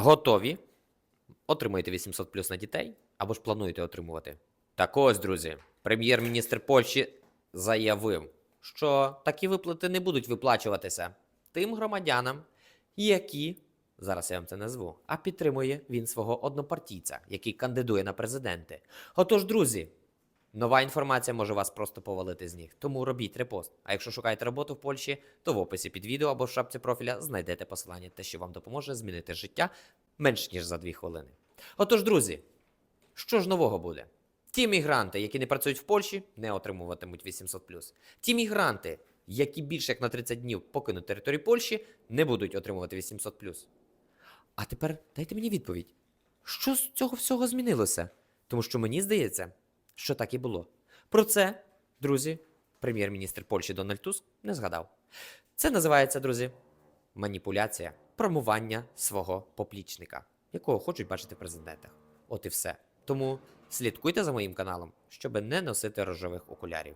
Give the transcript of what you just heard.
Готові? Отримуєте 800 плюс на дітей або ж плануєте отримувати. Так ось, друзі, прем'єр-міністр Польщі заявив, що такі виплати не будуть виплачуватися тим громадянам, які зараз я вам це назву, а підтримує він свого однопартійця, який кандидує на президенти. Отож, друзі, нова інформація може вас просто повалити з ніг, тому робіть репост. А якщо шукаєте роботу в Польщі, то в описі під відео або в шапці профіля знайдете посилання, те, що вам допоможе змінити життя менш ніж за 2 хвилини. Отож, друзі, що ж нового буде? Ті мігранти, які не працюють в Польщі, не отримуватимуть 800 Ті мігранти, які більше як на 30 днів покинуть територію Польщі, не будуть отримувати 800 А тепер дайте мені відповідь. Що з цього всього змінилося? Тому що мені здається, що так і було. Про це, друзі, прем'єр-міністр Польщі Дональд Туск не згадав. Це називається, друзі, маніпуляція, промування свого поплічника, якого хочуть бачити в президентах. От і все. Тому слідкуйте за моїм каналом, щоб не носити рожових окулярів.